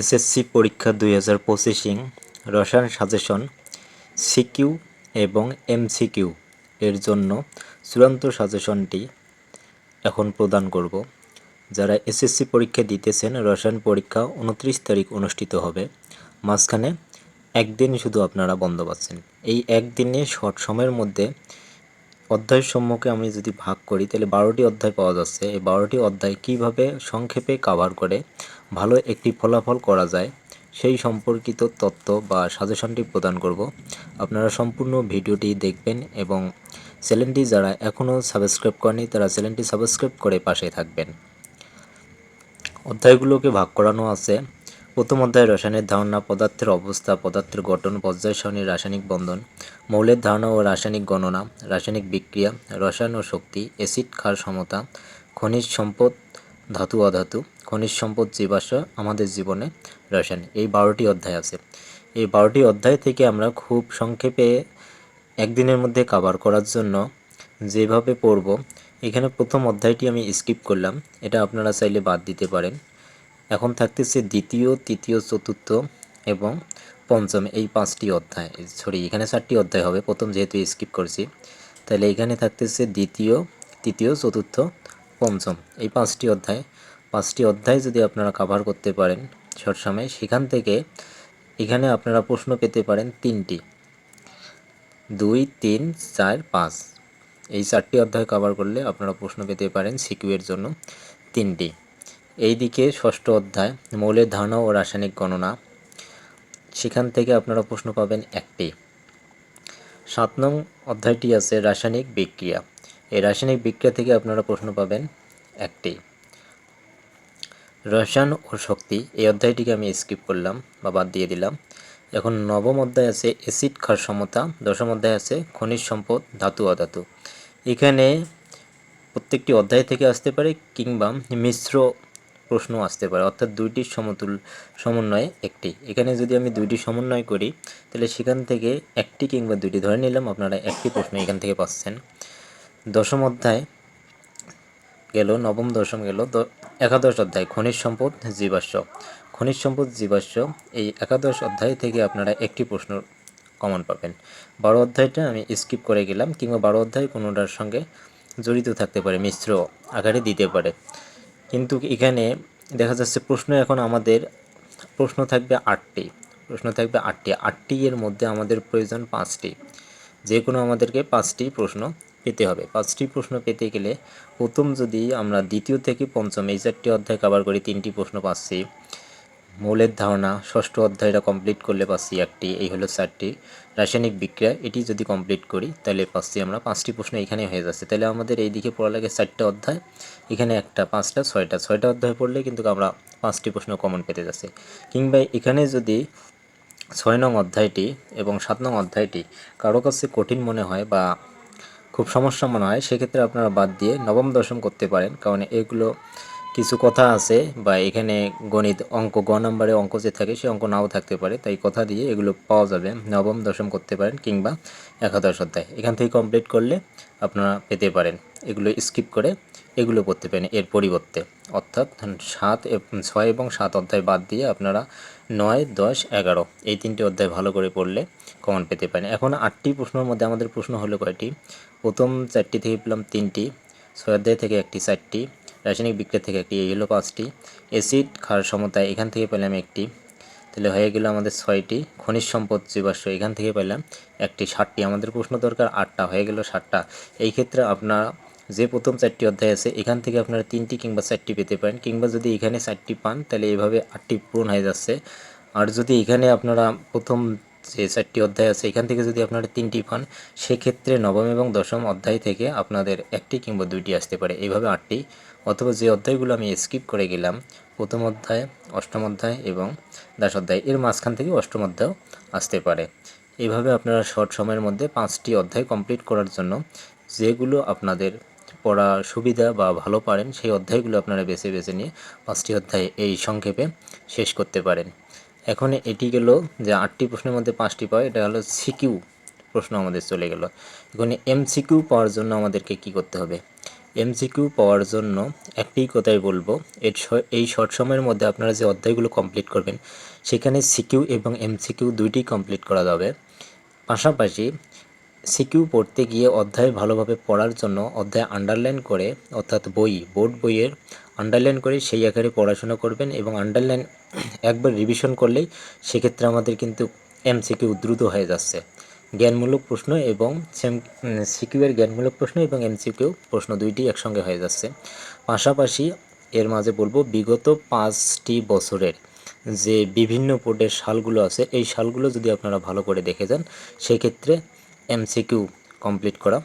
SSC পরীক্ষা দুই হাজার পঁচিশিং রসায়ন সাজেশন, সিকিউ এবং এমসিকিউ এর জন্য চূড়ান্ত সাজেশনটি এখন প্রদান করব। যারা এসএসসি পরীক্ষা দিতেছেন, রসায়ন পরীক্ষা উনত্রিশ তারিখ অনুষ্ঠিত হবে। মাঝখানে একদিন শুধু আপনারা বন্ধ পাচ্ছেন। এই একদিনে শর্ট সময়ের মধ্যে অধ্যায়ের সম্মুখে আমি যদি ভাগ করি, তাহলে বারোটি অধ্যায় পাওয়া যাচ্ছে। এই বারোটি অধ্যায় কীভাবে সংক্ষেপে কাভার করে, ভালো একটি ফলাফল করা যায়, সেই সম্পর্কিত তত্ত্ব বা সাজেশনটি প্রদান করব। আপনারা সম্পূর্ণ ভিডিওটি দেখবেন এবং চ্যানেলটি যারা এখনও সাবস্ক্রাইব করেনি, তারা চ্যানেলটি সাবস্ক্রাইব করে পাশে থাকবেন। অধ্যায়গুলোকে ভাগ করানো আছে। প্রথম অধ্যায় রসায়নের ধারণা পদার্থের অবস্থা, পদার্থের গঠন, পর্যায়, সারণী, রাসায়নিক বন্ধন, মৌলের ধারণা ও রাসায়নিক গণনা, রাসায়নিক বিক্রিয়া, রসায়ন ও শক্তি, অ্যাসিড ক্ষার সমতা, খনিজ সম্পদ, ধাতু, অধাতু, খনিজ সম্পদ, জীবাশ্ম, আমাদের জীবনে রসায়ন। এই বারোটি অধ্যায় আছে। এই বারোটি অধ্যায় থেকে আমরা খুব সংক্ষেপে একদিনের মধ্যে কাভার করার জন্য যেভাবে পড়ব, এখানে প্রথম অধ্যায়টি আমি স্কিপ করলাম। এটা আপনারা চাইলে বাদ দিতে পারেন। এখন থাকতেছে দ্বিতীয়, তৃতীয়, চতুর্থ এবং পঞ্চম এই পাঁচটি অধ্যায়। সরি এখানে চারটি অধ্যায় হবে। প্রথম যেহেতু স্কিপ করছি, তাহলে এখানে থাকতেছে দ্বিতীয়, তৃতীয়, চতুর্থ, পঞ্চম এই পাঁচটি অধ্যায়। পাঁচটি অধ্যায় যদি আপনারা কাভার করতে পারেন শর্ট সময় সেখান থেকে এখানে আপনারা প্রশ্ন পেতে পারেন তিনটি। দুই, তিন, চার, পাঁচ এই চারটি অধ্যায় কভার করলে আপনারা প্রশ্ন পেতে পারেন সিকিউয়ের জন্য তিনটি। এইদিকে ষষ্ঠ অধ্যায়, মৌলের ধারণা ও রাসায়নিক গণনা। সেখান থেকে আপনারা প্রশ্ন পাবেন একটি। সাত নং অধ্যায়টি আছে রাসায়নিক বিক্রিয়া। এই রাসায়নিক বিক্রিয়া থেকে আপনারা প্রশ্ন পাবেন একটি। রসায়ন ও শক্তি, এই অধ্যায়টিকে আমি স্কিপ করলাম বা বাদ দিয়ে দিলাম। এখন নবম অধ্যায় আছে অ্যাসিড ক্ষার সমতা, দশম অধ্যায় আছে খনিজ সম্পদ, ধাতু, অধাতু। এখানে প্রত্যেকটি অধ্যায় থেকে আসতে পারে কিংবা মিশ্র প্রশ্ন আসতে পারে, অর্থাৎ দুইটি সমতুল সমন্বয়ে একটি। এখানে যদি আমি দুইটি সমন্বয় করি, তাহলে সেখান থেকে একটি কিংবা দুইটি ধরে নিলাম, আপনারা একটি প্রশ্ন এখান থেকে পাচ্ছেন। দশম অধ্যায় গেল, নবম দশম গেল একাদশ অধ্যায়, খনিজ সম্পদ, জীবাশ্ম। খনিজ সম্পদ, জীবাশ্ম, এই একাদশ অধ্যায় থেকে আপনারা একটি প্রশ্ন কমন পাবেন। বারো অধ্যায়টা আমি স্কিপ করে গেলাম, কিংবা বারো অধ্যায় কোনোটার সঙ্গে জড়িত থাকতে পারে, মিশ্র আকারে দিতে পারে। কিন্তু এখানে দেখা যাচ্ছে প্রশ্ন এখন আমাদের, প্রশ্ন থাকবে আটটি, প্রশ্ন থাকবে আটটি আটটি এর মধ্যে আমাদের প্রয়োজন পাঁচটি। যে কোনো আমাদেরকে পাঁচটি প্রশ্ন পেতে হবে। পাঁচটি প্রশ্ন পেতে গেলে প্রথম যদি আমরা দ্বিতীয় থেকে পঞ্চম এই চারটি অধ্যায় কভার করি, তিনটি প্রশ্ন পাচ্ছি। মৌলের ধারণা ষষ্ঠ অধ্যায়টা কমপ্লিট করলে পাচ্ছি একটি এই হলো চারটি রাসায়নিক বিক্রিয়া, এটি যদি কমপ্লিট করি, তাহলে পাচ্ছি আমরা পাঁচটি প্রশ্ন এখানে হয়ে যাচ্ছে। তাহলে আমাদের এই দিকে পড়া লাগে চারটা অধ্যায়, এখানে একটা, পাঁচটা, ছয়টা। ছয়টা অধ্যায় পড়লে কিন্তু আমরা পাঁচটি প্রশ্ন কমন পেতে যাচ্ছে। কিংবা এখানে যদি ছয় নং অধ্যায়টি এবং সাত নং অধ্যায়টি কারও কাছে কঠিন মনে হয় বা খুব সমস্যা মনে হয়, সেক্ষেত্রে আপনারা বাদ দিয়ে নবম, দশম করতে পারেন। কারণ এগুলো কিছু কথা আছে বা এখানে গণিত অঙ্ক, গ নম্বরে অঙ্ক যে থাকে সে অঙ্ক নাও থাকতে পারে। তাই কথা দিয়ে এগুলো পাওয়া যাবে। নবম, দশম করতে পারেন কিংবা একাদশ অধ্যায়। এখান থেকে কমপ্লিট করলে আপনারা পেতে পারেন। এগুলো স্কিপ করে এগুলো পড়তে পারেন এর পরিবর্তে। অর্থাৎ সাত ছয় এবং সাত অধ্যায় বাদ দিয়ে আপনারা নয়, দশ, এগারো এই তিনটি অধ্যায় ভালো করে পড়লে কমন পেতে পারেন। এখন আটটি প্রশ্নের মধ্যে আমাদের প্রশ্ন হলো কয়টি? প্রথম চারটি থেকে পেলাম তিনটি, ছয় অধ্যায় থেকে একটি চারটি রাসায়নিক বিক্রিয়া থেকে একটি এই হলো পাঁচটি অ্যাসিড ক্ষার সমতায় এখান থেকে পেলাম একটি। তাহলে হয়ে গেল আমাদের ছয়টি। খনিজ সম্পদ জীবাশ্ম এখান থেকে পেলাম একটি ষাটটি আমাদের প্রশ্ন দরকার আটটা। হয়ে গেল ষাটটা এই ক্ষেত্রে আপনারা যে প্রথম চারটি অধ্যায় আছে, এখান থেকে আপনারা তিনটি কিংবা চারটি পেতে পারেন। কিংবা যদি এখানে চারটি পান, তাহলে এইভাবে আটটি পূরণ হয়ে যাচ্ছে। আর যদি এখানে আপনারা প্রথম যে চারটি অধ্যায় আছে, এখান থেকে যদি আপনারা তিনটি পান, সেক্ষেত্রে নবম এবং দশম অধ্যায় থেকে আপনাদের একটি কিংবা দুইটি আসতে পারে। এইভাবে আটটি অথবা যে অধ্যায়গুলো আমি স্কিপ করে গেলাম, প্রথম অধ্যায়, অষ্টম অধ্যায় এবং দাস অধ্যায়, এর মাঝখান থেকে অষ্টম অধ্যায় আসতে পারে। এইভাবে আপনারা শর্ট সময়ের মধ্যে পাঁচটি অধ্যায় কমপ্লিট করার জন্য যেগুলো আপনাদের পড়া সুবিধা বা ভালো পারেন, সেই অধ্যায়গুলো আপনারা বেছে বেছে নিয়ে পাঁচটি অধ্যায় এই সংক্ষেপে শেষ করতে পারেন। এখন এটি গেল যে আটটি প্রশ্নের মধ্যে পাঁচটি পাওয়া, এটা হলো সিকিউ প্রশ্ন আমাদের চলে গেল। এখন এম সিকিউ পাওয়ার জন্য আমাদেরকে কি করতে হবে? এমসিকিউ পাওয়ার জন্য একটি কথাই বলব এই শর্ট সময়ের মধ্যে আপনারা যে অধ্যায়গুলো কমপ্লিট করবেন, সেখানে সিকিউ এবং এমসিকিউ দুইটি কমপ্লিট করা যাবে। পাশাপাশি সিকিউ পড়তে গিয়ে অধ্যায় ভালোভাবে পড়ার জন্য অধ্যায় আন্ডারলাইন করে, অর্থাৎ বই, বোর্ড বইয়ের আন্ডারলাইন করে সেই আকারে পড়াশোনা করবেন এবং আন্ডারলাইন একবার রিভিশন করলেই সেক্ষেত্রে আমাদের কিন্তু এমসিকিউ দ্রুত হয়ে যাচ্ছে। জ্ঞানমূলক প্রশ্ন এবং সিকিউ এর জ্ঞানমূলক প্রশ্ন এবং এমসিকিউ প্রশ্ন দুইটি একসঙ্গে হয়ে যাচ্ছে। পাশাপাশি এর মাঝে বলব, বিগত পাঁচটি বছরের যে বিভিন্ন বোর্ডের সালগুলো আছে, এই সালগুলো যদি আপনারা ভালো করে দেখে যান, সেক্ষেত্রে এমসিকিউ কমপ্লিট করা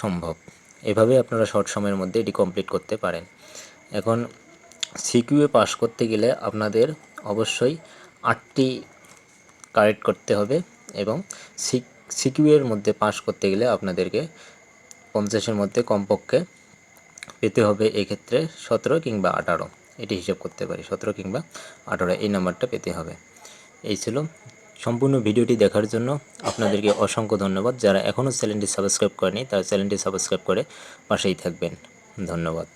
সম্ভব। এভাবে আপনারা শর্ট সময়ের মধ্যে এটি কমপ্লিট করতে পারেন। এখন সিকিউএ পাস করতে গেলে আপনাদের অবশ্যই আটটি কারেক্ট করতে হবে এবং সিকিউ এর মধ্যে পাস করতে গেলে আপনাদেরকে পঞ্চাশের মধ্যে কমপক্ষে পেতে হবে এক্ষেত্রে সতেরো কিংবা আঠারো। এটি হিসাব করতে পারি, সতেরো কিংবা আঠারো, এই নাম্বারটা পেতে হবে। এই ছিল সম্পূর্ণ ভিডিওটি দেখার জন্য। আপনাদেরকে অসংখ্য ধন্যবাদ। যারা এখনও চ্যানেলটি সাবস্ক্রাইব করেনি, তারা চ্যানেলটি সাবস্ক্রাইব করে পাশেই থাকবেন। ধন্যবাদ।